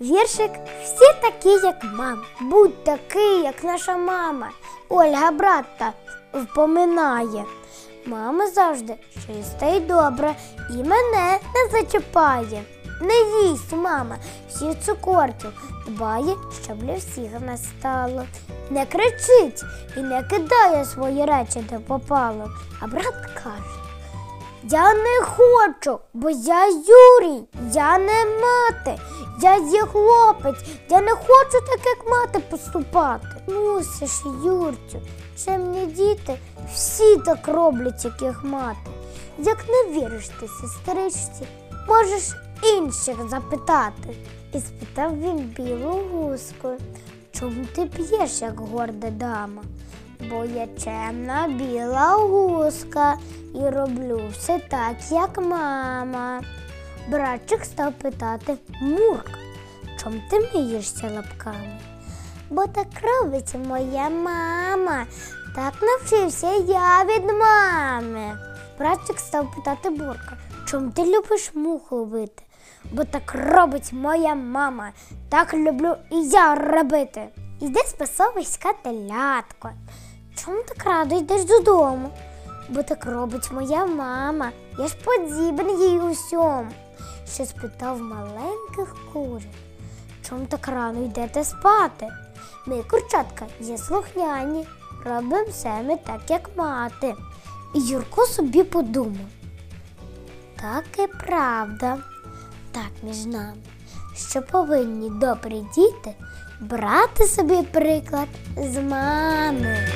Віршик всі такі, як мама. Будь такий, як наша мама. Ольга брата впоминає. Мама завжди чиста і добра і мене не зачіпає. Не їсть мама всіх цукорків, дбає, щоб для всіх нас стало. Не кричить і не кидає свої речі, де попало. А брат каже: я не хочу, бо я Юрій, я не мати, я є хлопець, я не хочу так, як мати поступати. Мусиш, Юрцю, чемні діти всі так роблять, як їх мати. Як не віриш ти, сестричці, можеш інших запитати. І спитав він білу гуску, чому ти п'єш, як горда дама? Бо я чемна біла гуска і роблю все так, як мама. Братчик став питати Мурк, чом ти миєшся лапками? Бо так робить моя мама. Так навчився я від мами. Братчик став питати Бурка, чом ти любиш мух ловити? Бо так робить моя мама. Так люблю і я робити. Іди спасовиська телятко. Чому так радо йдеш додому? Бо так робить моя мама. Я ж подібен їй усьому. Ще спитав маленьких курів. Чому так рано йдете спати? Ми, курчатка, є слухняні, робимо все ми так, як мати. І Юрко собі подумав. Так і правда, так між нами, що повинні добрі діти брати собі приклад з мами.